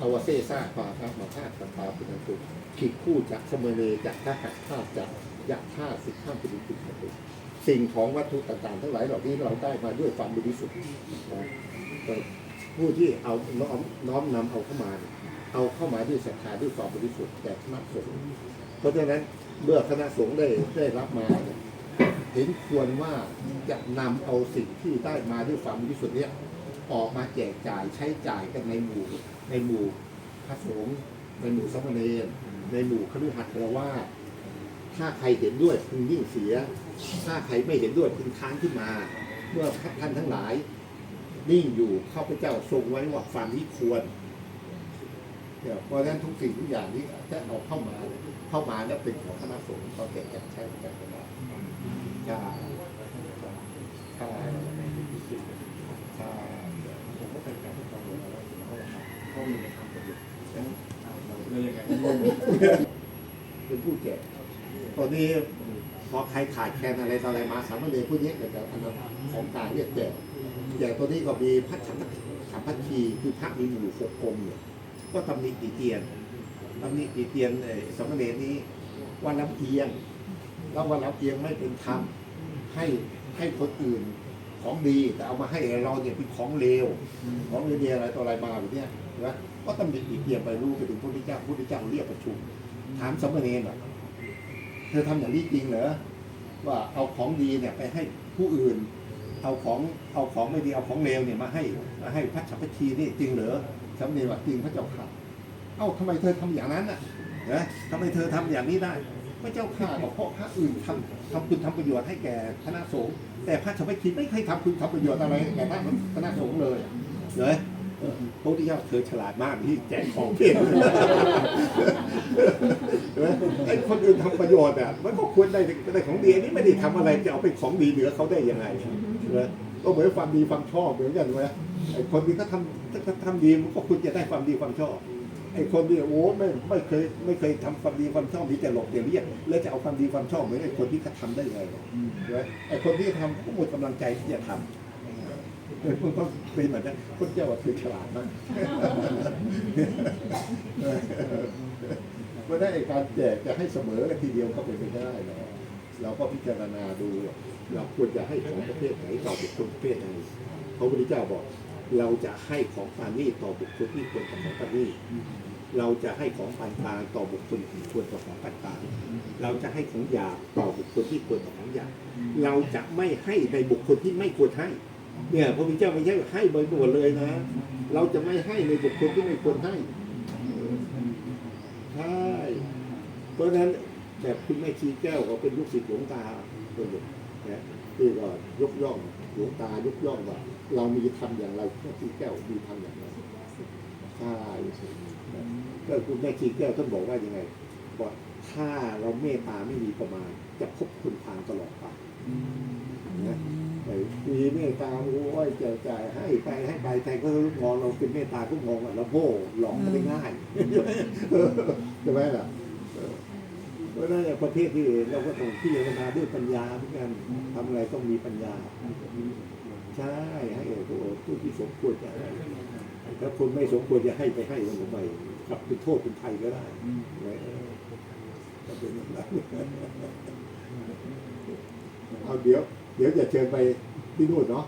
อาวเซซ่าปาพระมาพาตปาปุณตุขีดคู่จากสมเนจากทหารข้าจากยักษ์ข้าสิบข้ามปุณตุตุสิ่งของวัตถุต่างๆ ทั้งหลายเหล่านี้เราได้มาด้วยความบริสุทธิ์นะผู้ที่เอาน้อมน้อมนำเอาเข้ามา เอาเข้ามาด้วยศรัทธาด้วยความบริสุทธิ์แต่คณะสงฆ์เพราะฉะนั้นเมื่อคณะสงฆ์ได้ได้รับมาเนี่ยเห็นควรว่าจะนำเอาสิ่งที่ได้มาด้วยความบริสุทธิ์เนี่ย ออกมาแจกจ่ายใช้จ่ายกันในหมู่ในหมู่พระสงฆ์ในหมู่สมเณรในหมู่คฤหัสถ์คารวาสถ้าใครเห็นด้วยพึงยิ่งเสีย ถ้าใครไม่เห็นด้วยพึงค้านขึ้นมา เมื่อท่านทั้งหลายนิ่งอยู่ข้าพเจ้าทรงไว้ว่าความที่ควรเนี่ยวเพราะฉะนั้นทุกสิ่งทุกอย่างที่จะเอาเข้ามา เข้ามาแล้วเป็นของคณะสงฆ์ก็แจกจ่ายใช้กันไปได้ใช่ใช่ใช่ ผมก็เป็นการทดลองดูแล้วเขามีในทางประโยชน์เลยยังไงเป็นผู้แจกตอนนี้พอใครขาดแคลนอะไรต่ออะไรมาสามเณรผู้นี้เกิดจากอันนั้นของกลารเรียกแจกแจกตัวนี้ก็มีพระฉันสัมพัชีคือพระมีหมู่หกกรมเนี่ยก็ตำหนิติเตียนตำหนิติเตียนไอ้สามเณรนี้ว่าลำเอียงแล้วว่าลำเอียงไม่เป็นธรรมให้ให้คนอื่น ของดีแต่เอามาให้เราเนี่ยเป็นของเลวของเรียนอะไรต่ออะไรมาแบบเนี้ยนะก็ตำหนิติเตียนไปรู้ไปถึงพระพุทธเจ้าพระพุทธเจ้าเรียกประชุม ถามสามเณรว่าเธอทำอย่างนี้จริงเหรอว่าเอาของดีเนี่ยไปให้ผู้อื่น เอาของเอาของไม่ดีเอาของเลวเนี่ยมาให้มาให้พระฉัพพชีนี่จริงเหรอสามเณรว่าจริงพระเจ้าค่ะเอ้าทำไมเธอทำอย่างนั้นน่ะนะทำไมเธอทำอย่างนี้ได้ พระเจ้าข่าบอกเพราะพระอื่นทำทำคุณทำประโยชน์ให้แก่คณะสงฆ์แต่พระฉัพพชีไม่เคยทำคุณทำประโยชน์อะไรให้แก่คณะสงฆ์เลยเหรอเออพระพุทธเจ้าเธอฉลาดมากที่แจกของเพี้ยนเห็นไหมไอ้คนอื่นทำประโยชน์อะมันก็ควรได้ได้ของดีอันนี้ไม่ได้ทำอะไรจะเอาไปของดีเหนือเขาได้ยังไงใช่ไหมก็เหมือนความดีความชอบเหมือนกันไหมไอ้คนที่เขาทำถ้าทำดีมันก็ควรจะได้ความดีความชอบ ไอ้คนที่โอ้ไม่ไม่เคยไม่เคยทำความดีความชอบมีแต่หลบอย่างเรียกแล้วจะเอาความดีความชอบเหมือนไอ้คนที่เขาทำได้ยังไงใช่ไหมไอ้คนที่ทำเขาก็หมดกำลังใจที่จะทำเออมันก็เป็นเหมือนกันคนเจ้าว่าคือฉลาดมาก เพราะฉะนั้นไอ้การแจกจะให้เสมอกันทีเดียวก็เป็นไปไม่ได้หรอกเราก็พิจารณาดู เราควรจะให้ของประเภทไหนต่อบุคคลประเภทไหนพระพุทธเจ้าบอก เราจะให้ของปานีต่อบุคคลที่ควรกับของปานีเราจะให้ของปานกลางต่อบุคคลที่ควรกับของปานกลางเราจะให้ของหยาบต่อบุคคลที่ควรกับของหยาบเราจะไม่ให้ในบุคคลที่ไม่ควรให้ เนี่ยพระพุทธเจ้าไม่ใช่ให้โดยด่วนเลยนะ เราจะไม่ให้ในบุคคลที่ไม่ควรให้ใช่เพราะฉะนั้นแบบคุณแม่ชีแก้วก็เป็นลูกศิษย์หลวงตาคนหนึ่งนะ ที่ก็ยกย่องหลวงตายกย่องว่า เรามีทำอย่างไรแม่ชีแก้วมีทำอย่างไรใช่ก็คุณแม่ชีแก้วท่านบอกว่ายังไงบอกถ้าเราเมตตาไม่มีประมาณ จะพบคุณทางตลอดไปนะมีเมตตาโอ้ยเจ้าจ่ายให้ไปให้ไปใครก็มองเราเป็นเมตตาก็มองว่าเราโง่หลอกได้ง่ายใช่ไหมล่ะ ราะฉะนั้นเนี่ยประเทศที่เราก็ต้องพิจารณาด้วยปัญญาเหมือนกันทำอะไรต้องมีปัญญา ใช่ให้ตัวผู้ที่สมควรจะให้ถ้าคนไม่สมควรจะให้ไปให้มันทำไมกลับเป็นโทษเป็นภัยก็ได้เออก็เป็นอย่างนั้นเอาเดี๋ยว เดี๋ยวจะเชิญไปที่นู่นเนาะ